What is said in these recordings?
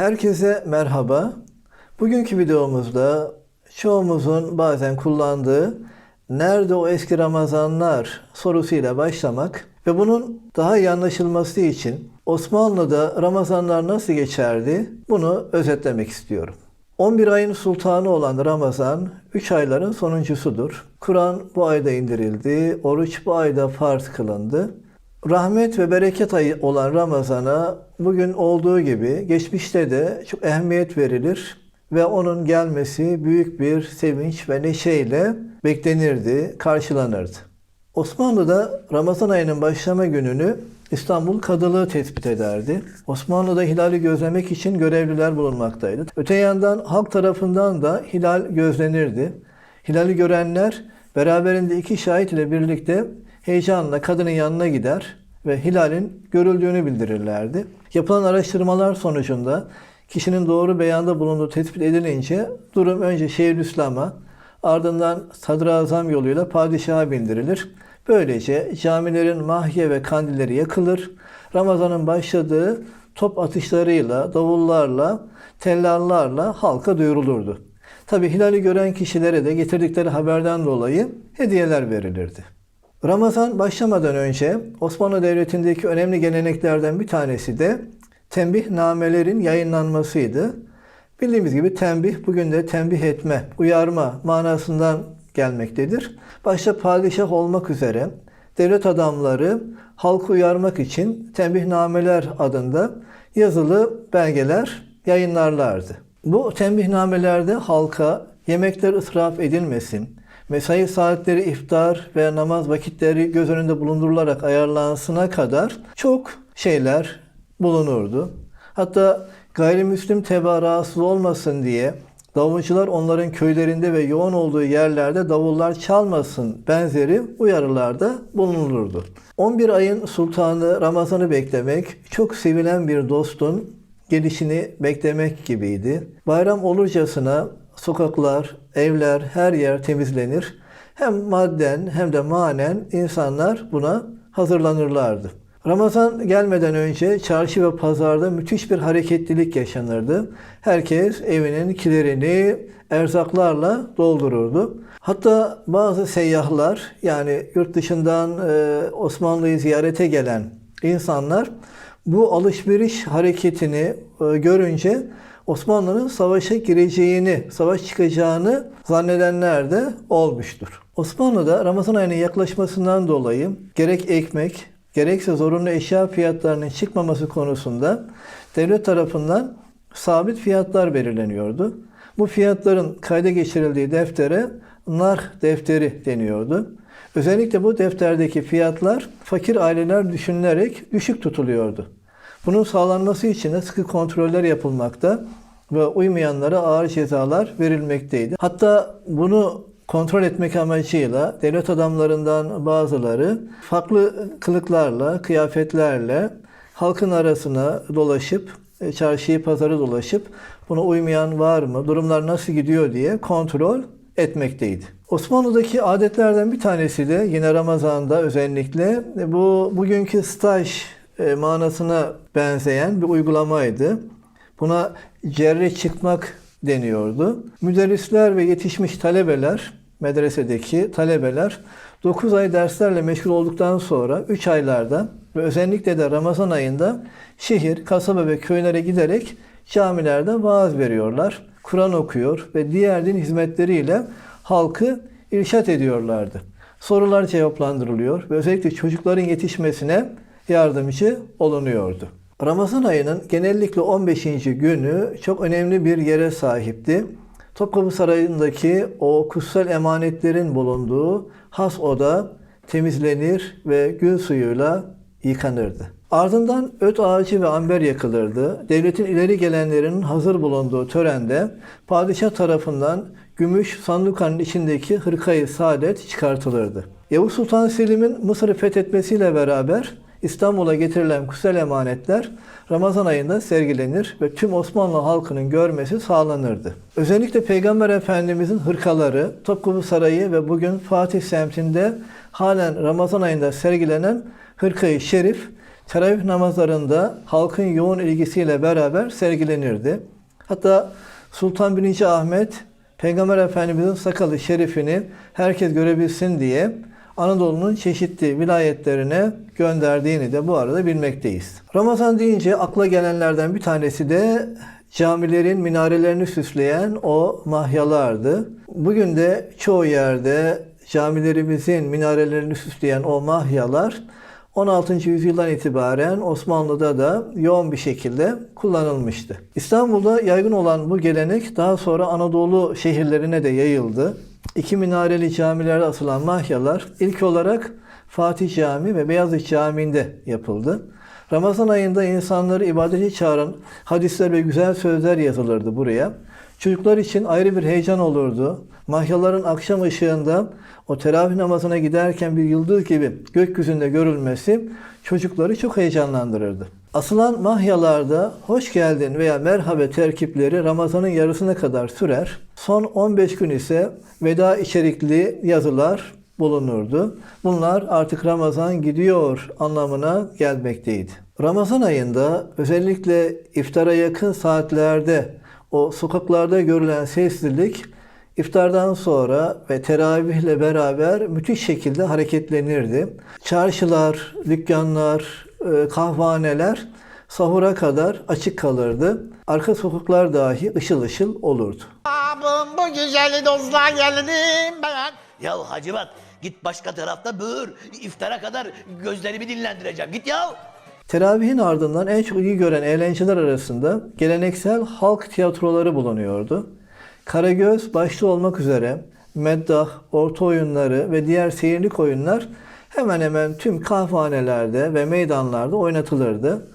Herkese merhaba. Bugünkü videomuzda çoğumuzun bazen kullandığı nerede o eski Ramazanlar sorusuyla başlamak ve bunun daha iyi anlaşılması için Osmanlı'da Ramazanlar nasıl geçerdi bunu özetlemek istiyorum. 11 ayın sultanı olan Ramazan 3 ayların sonuncusudur. Kur'an bu ayda indirildi, oruç bu ayda farz kılındı. Rahmet ve bereket ayı olan Ramazan'a bugün olduğu gibi geçmişte de çok ehemmiyet verilir ve onun gelmesi büyük bir sevinç ve neşeyle beklenirdi, karşılanırdı. Osmanlı'da Ramazan ayının başlama gününü İstanbul Kadılığı tespit ederdi. Osmanlı'da hilali gözlemek için görevliler bulunmaktaydı. Öte yandan halk tarafından da hilal gözlenirdi. Hilali görenler beraberinde iki şahit ile birlikte heyecanla kadının yanına gider ve hilalin görüldüğünü bildirirlerdi. Yapılan araştırmalar sonucunda kişinin doğru beyanda bulunduğu tespit edilince durum önce Şeyhülislam'a ardından sadrazam yoluyla padişaha bildirilir. Böylece camilerin mahye ve kandilleri yakılır. Ramazanın başladığı top atışlarıyla, davullarla, tellallarla halka duyurulurdu. Tabi hilali gören kişilere de getirdikleri haberden dolayı hediyeler verilirdi. Ramazan başlamadan önce Osmanlı Devleti'ndeki önemli geleneklerden bir tanesi de tembihnamelerin yayınlanmasıydı. Bildiğimiz gibi tembih bugün de tembih etme, uyarma manasından gelmektedir. Başta padişah olmak üzere devlet adamları halkı uyarmak için tembihnameler adında yazılı belgeler yayınlarlardı. Bu tembihnamelerde halka yemekler israf edilmesin, mesai saatleri iftar ve namaz vakitleri göz önünde bulundurularak ayarlansına kadar çok şeyler bulunurdu. Hatta gayrimüslim teba rahatsız olmasın diye davulcular onların köylerinde ve yoğun olduğu yerlerde davullar çalmasın benzeri uyarılarda bulunulurdu. 11 ayın sultanı Ramazan'ı beklemek çok sevilen bir dostun gelişini beklemek gibiydi. Bayram olurcasına sokaklar, evler, her yer temizlenir. Hem madden hem de manen insanlar buna hazırlanırlardı. Ramazan gelmeden önce çarşı ve pazarda müthiş bir hareketlilik yaşanırdı. Herkes evinin kilerini erzaklarla doldururdu. Hatta bazı seyyahlar yani yurt dışından e, Osmanlı'yı ziyarete gelen insanlar bu alışveriş hareketini e, görünce Osmanlı'nın savaşa gireceğini, savaş çıkacağını zannedenler de olmuştur. Osmanlı'da Ramazan ayının yaklaşmasından dolayı gerek ekmek, gerekse zorunlu eşya fiyatlarının çıkmaması konusunda devlet tarafından sabit fiyatlar belirleniyordu. Bu fiyatların kayda geçirildiği deftere narh defteri deniyordu. Özellikle bu defterdeki fiyatlar fakir aileler düşünülerek düşük tutuluyordu. Bunun sağlanması için de sıkı kontroller yapılmakta ve uymayanlara ağır cezalar verilmekteydi. Hatta bunu kontrol etmek amacıyla devlet adamlarından bazıları farklı kılıklarla, kıyafetlerle halkın arasına dolaşıp, e, çarşıyı, pazarı dolaşıp buna uymayan var mı, durumlar nasıl gidiyor diye kontrol etmekteydi. Osmanlı'daki adetlerden bir tanesi de yine Ramazan'da özellikle e, bu bugünkü staj e, manasına benzeyen bir uygulamaydı. Buna cerre çıkmak deniyordu. Müderrisler ve yetişmiş talebeler, medresedeki talebeler 9 ay derslerle meşgul olduktan sonra 3 aylarda ve özellikle de Ramazan ayında şehir, kasaba ve köylere giderek camilerde vaaz veriyorlar. Kur'an okuyor ve diğer din hizmetleriyle halkı irşat ediyorlardı. Sorular cevaplandırılıyor ve özellikle çocukların yetişmesine yardımcı olunuyordu. Ramazan ayının genellikle 15. günü çok önemli bir yere sahipti. Topkapı Sarayı'ndaki o kutsal emanetlerin bulunduğu has oda temizlenir ve gül suyuyla yıkanırdı. Ardından öt ağacı ve amber yakılırdı. Devletin ileri gelenlerinin hazır bulunduğu törende padişah tarafından gümüş sandukanın içindeki hırkayı saadet çıkartılırdı. Yavuz Sultan Selim'in Mısır'ı fethetmesiyle beraber İstanbul'a getirilen kutsal emanetler Ramazan ayında sergilenir ve tüm Osmanlı halkının görmesi sağlanırdı. Özellikle Peygamber Efendimizin hırkaları, Topkapı Sarayı ve bugün Fatih semtinde halen Ramazan ayında sergilenen hırkayı şerif teravih namazlarında halkın yoğun ilgisiyle beraber sergilenirdi. Hatta Sultan 1. Ahmet Peygamber Efendimizin sakalı şerifini herkes görebilsin diye Anadolu'nun çeşitli vilayetlerine gönderdiğini de bu arada bilmekteyiz. Ramazan deyince akla gelenlerden bir tanesi de camilerin minarelerini süsleyen o mahyalardı. Bugün de çoğu yerde camilerimizin minarelerini süsleyen o mahyalar 16. yüzyıldan itibaren Osmanlı'da da yoğun bir şekilde kullanılmıştı. İstanbul'da yaygın olan bu gelenek daha sonra Anadolu şehirlerine de yayıldı. İki minareli camilerde asılan mahyalar ilk olarak Fatih Camii ve Beyazıt Camii'nde yapıldı. Ramazan ayında insanları ibadete çağıran hadisler ve güzel sözler yazılırdı buraya. Çocuklar için ayrı bir heyecan olurdu. Mahyaların akşam ışığında o teravih namazına giderken bir yıldız gibi gökyüzünde görülmesi çocukları çok heyecanlandırırdı. Asılan mahyalarda hoş geldin veya merhaba terkipleri Ramazan'ın yarısına kadar sürer. Son 15 gün ise veda içerikli yazılar bulunurdu. Bunlar artık Ramazan gidiyor anlamına gelmekteydi. Ramazan ayında özellikle iftara yakın saatlerde o sokaklarda görülen sessizlik iftardan sonra ve teravihle beraber müthiş şekilde hareketlenirdi. Çarşılar, dükkanlar, e, kahvaneler sahura kadar açık kalırdı. Arka sokaklar dahi ışıl ışıl olurdu. Abim bu güzeli dostlar geldim ben. Ya Hacivat git başka tarafta böğür. İftara kadar gözlerimi dinlendireceğim. Git ya. Teravihin ardından en çok ilgi gören eğlenceler arasında geleneksel halk tiyatroları bulunuyordu. Karagöz başta olmak üzere meddah, orta oyunları ve diğer seyirlik oyunlar hemen hemen tüm kahvehanelerde ve meydanlarda oynatılırdı.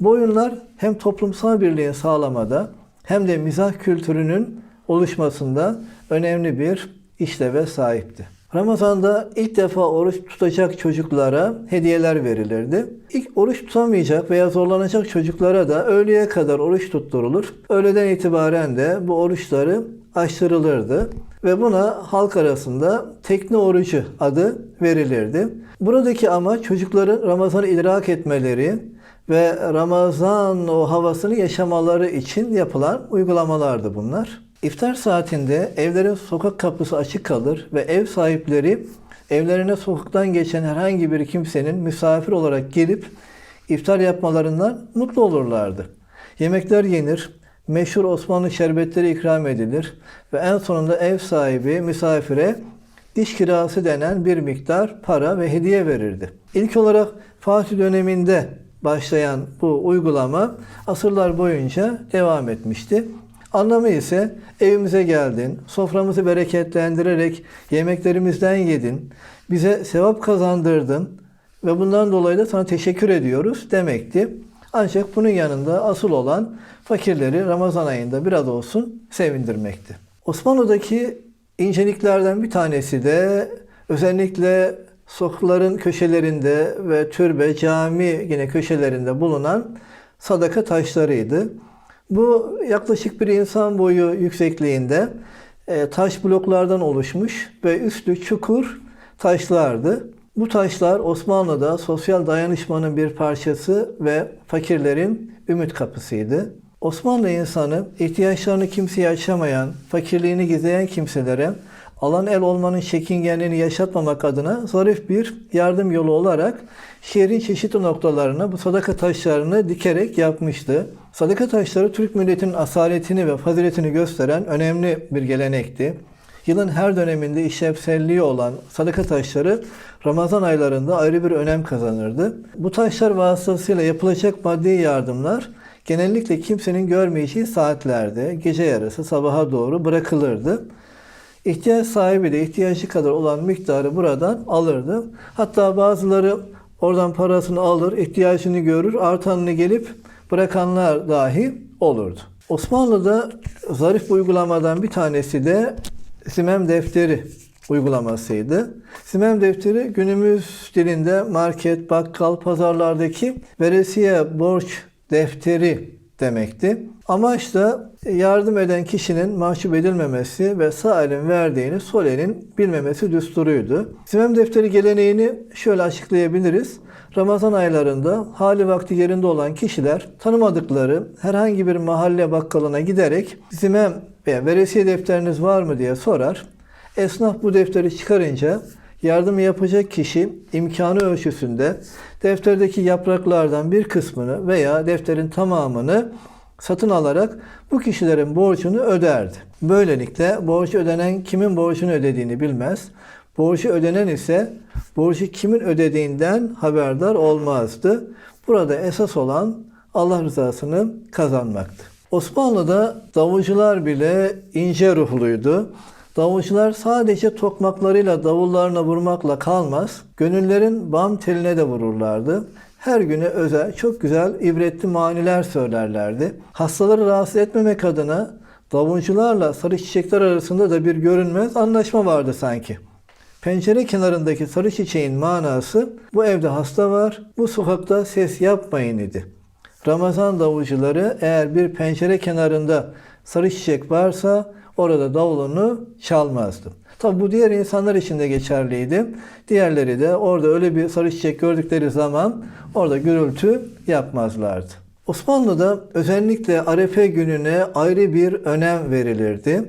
Bu oyunlar hem toplumsal birliği sağlamada hem de mizah kültürünün oluşmasında önemli bir işleve sahipti. Ramazan'da ilk defa oruç tutacak çocuklara hediyeler verilirdi. İlk oruç tutamayacak veya zorlanacak çocuklara da öğleye kadar oruç tutturulur. Öğleden itibaren de bu oruçları açtırılırdı ve buna halk arasında tekne orucu adı verilirdi. Buradaki amaç çocukların Ramazan'ı idrak etmeleri ve Ramazan o havasını yaşamaları için yapılan uygulamalardı bunlar. İftar saatinde evlerin sokak kapısı açık kalır ve ev sahipleri evlerine sokaktan geçen herhangi bir kimsenin misafir olarak gelip iftar yapmalarından mutlu olurlardı. Yemekler yenir, meşhur Osmanlı şerbetleri ikram edilir ve en sonunda ev sahibi misafire diş kirası denen bir miktar para ve hediye verirdi. İlk olarak Fatih döneminde başlayan bu uygulama asırlar boyunca devam etmişti. Anlamı ise evimize geldin, soframızı bereketlendirerek yemeklerimizden yedin, bize sevap kazandırdın ve bundan dolayı da sana teşekkür ediyoruz demekti. Ancak bunun yanında asıl olan fakirleri Ramazan ayında biraz olsun sevindirmekti. Osmanlı'daki inceliklerden bir tanesi de özellikle sokakların köşelerinde ve türbe, cami yine köşelerinde bulunan sadaka taşlarıydı. Bu yaklaşık bir insan boyu yüksekliğinde e, taş bloklardan oluşmuş ve üstü çukur taşlardı. Bu taşlar Osmanlı'da sosyal dayanışmanın bir parçası ve fakirlerin ümit kapısıydı. Osmanlı insanı ihtiyaçlarını kimseye açamayan, fakirliğini gizleyen kimselere alan el olmanın çekingenliğini yaşatmamak adına zarif bir yardım yolu olarak şehrin çeşitli noktalarına bu sadaka taşlarını dikerek yapmıştı. Sadaka taşları Türk milletinin asaletini ve faziletini gösteren önemli bir gelenekti. Yılın her döneminde işlevselliği olan sadaka taşları Ramazan aylarında ayrı bir önem kazanırdı. Bu taşlar vasıtasıyla yapılacak maddi yardımlar genellikle kimsenin görmeyeceği saatlerde, gece yarısı, sabaha doğru bırakılırdı. İhtiyaç sahibi de ihtiyacı kadar olan miktarı buradan alırdı. Hatta bazıları oradan parasını alır, ihtiyacını görür, artanını gelip bırakanlar dahi olurdu. Osmanlı'da zarif uygulamadan bir tanesi de Simem defteri uygulamasıydı. Simem defteri günümüz dilinde market, bakkal, pazarlardaki veresiye borç defteri demekti. Amaç da yardım eden kişinin mahcup edilmemesi ve sağ elin verdiğini sol elin bilmemesi düsturuydu. Zimem defteri geleneğini şöyle açıklayabiliriz. Ramazan aylarında hali vakti yerinde olan kişiler tanımadıkları herhangi bir mahalle bakkalına giderek zimem veya veresiye defteriniz var mı diye sorar. Esnaf bu defteri çıkarınca yardım yapacak kişi imkanı ölçüsünde defterdeki yapraklardan bir kısmını veya defterin tamamını satın alarak bu kişilerin borcunu öderdi. Böylelikle borcu ödenen kimin borcunu ödediğini bilmez. Borcu ödenen ise borcu kimin ödediğinden haberdar olmazdı. Burada esas olan Allah rızasını kazanmaktı. Osmanlı'da davulcular bile ince ruhluydu. Davulcular sadece tokmaklarıyla davullarına vurmakla kalmaz, gönüllerin bam teline de vururlardı. Her güne özel çok güzel ibretli maniler söylerlerdi. Hastaları rahatsız etmemek adına davulcularla sarı çiçekler arasında da bir görünmez anlaşma vardı sanki. Pencere kenarındaki sarı çiçeğin manası bu evde hasta var, bu sokakta ses yapmayın idi. Ramazan davulcuları eğer bir pencere kenarında sarı çiçek varsa orada davulunu çalmazdı. Tabi bu diğer insanlar için de geçerliydi. Diğerleri de orada öyle bir sarı çiçek gördükleri zaman orada gürültü yapmazlardı. Osmanlı'da özellikle Arefe gününe ayrı bir önem verilirdi.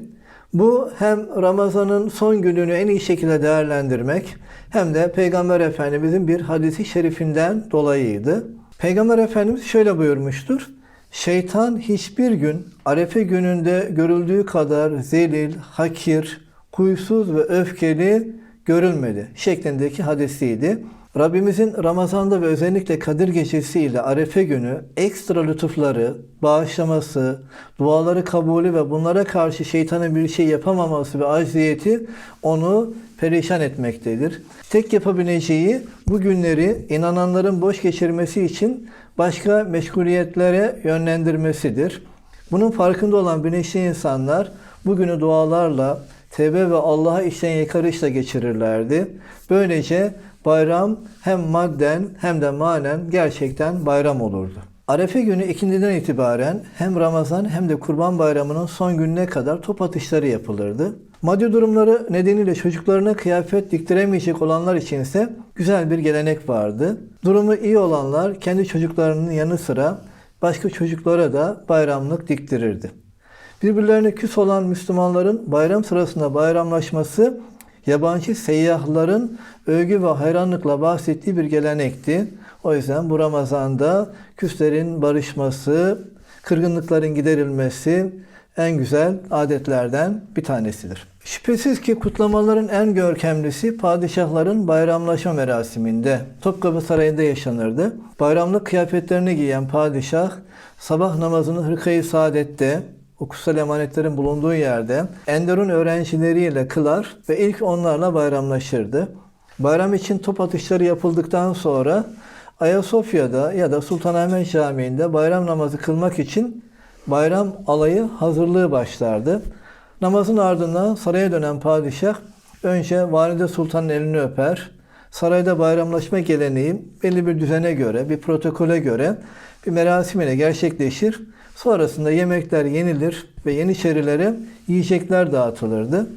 Bu hem Ramazan'ın son gününü en iyi şekilde değerlendirmek hem de Peygamber Efendimizin bir hadisi şerifinden dolayıydı. Peygamber Efendimiz şöyle buyurmuştur. Şeytan hiçbir gün Arefe gününde görüldüğü kadar zelil, hakir, kuysuz ve öfkeli görülmedi şeklindeki hadisiydi. Rabbimizin Ramazan'da ve özellikle Kadir Gecesi ile Arefe günü ekstra lütufları, bağışlaması, duaları kabulü ve bunlara karşı şeytanın bir şey yapamaması ve acziyeti onu perişan etmektedir. Tek yapabileceği bu günleri inananların boş geçirmesi için başka meşguliyetlere yönlendirmesidir. Bunun farkında olan bilinçli insanlar bugünü dualarla, tevbe ve Allah'a içten yakarışla geçirirlerdi. Böylece bayram hem madden hem de manen gerçekten bayram olurdu. Arefe günü ikindiden itibaren hem Ramazan hem de Kurban Bayramı'nın son gününe kadar top atışları yapılırdı. Maddi durumları nedeniyle çocuklarına kıyafet diktiremeyecek olanlar içinse güzel bir gelenek vardı. Durumu iyi olanlar kendi çocuklarının yanı sıra başka çocuklara da bayramlık diktirirdi. Birbirlerine küs olan Müslümanların bayram sırasında bayramlaşması yabancı seyyahların övgü ve hayranlıkla bahsettiği bir gelenekti. O yüzden bu Ramazan'da küslerin barışması, kırgınlıkların giderilmesi en güzel adetlerden bir tanesidir. Şüphesiz ki kutlamaların en görkemlisi padişahların bayramlaşma merasiminde Topkapı Sarayı'nda yaşanırdı. Bayramlık kıyafetlerini giyen padişah sabah namazını hırkayı saadette o kutsal emanetlerin bulunduğu yerde Enderun öğrencileriyle kılar ve ilk onlarla bayramlaşırdı. Bayram için top atışları yapıldıktan sonra Ayasofya'da ya da Sultanahmet Camii'nde bayram namazı kılmak için bayram alayı hazırlığı başlardı. Namazın ardından saraya dönen padişah önce Valide Sultan'ın elini öper. Sarayda bayramlaşma geleneği belli bir düzene göre, bir protokole göre bir merasim ile gerçekleşir. Sonrasında yemekler yenilir ve Yeniçerilere yiyecekler dağıtılırdı.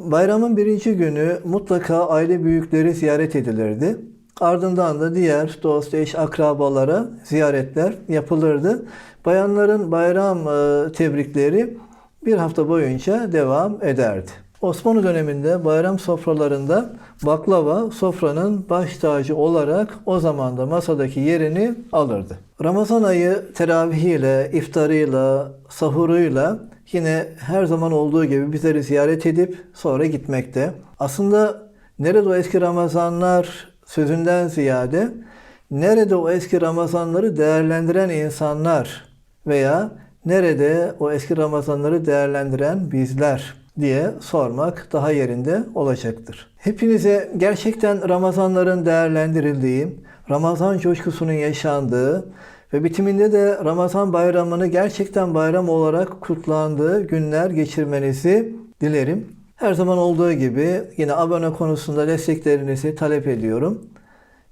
Bayramın birinci günü mutlaka aile büyükleri ziyaret edilirdi. Ardından da diğer dost, eş, akrabalara ziyaretler yapılırdı. Bayanların bayram e, tebrikleri bir hafta boyunca devam ederdi. Osmanlı döneminde bayram sofralarında baklava sofranın baş tacı olarak o zaman da masadaki yerini alırdı. Ramazan ayı teravihiyle, iftarıyla, sahuruyla yine her zaman olduğu gibi bizleri ziyaret edip sonra gitmekte. Aslında nerede o eski Ramazanlar sözünden ziyade nerede o eski Ramazanları değerlendiren insanlar veya nerede o eski Ramazanları değerlendiren bizler diye sormak daha yerinde olacaktır. Hepinize gerçekten Ramazanların değerlendirildiği, Ramazan coşkusunun yaşandığı ve bitiminde de Ramazan bayramını gerçekten bayram olarak kutlandığı günler geçirmenizi dilerim. Her zaman olduğu gibi yine abone konusunda desteklerinizi talep ediyorum.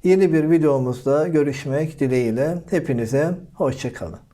Yeni bir videomuzda görüşmek dileğiyle hepinize hoşçakalın.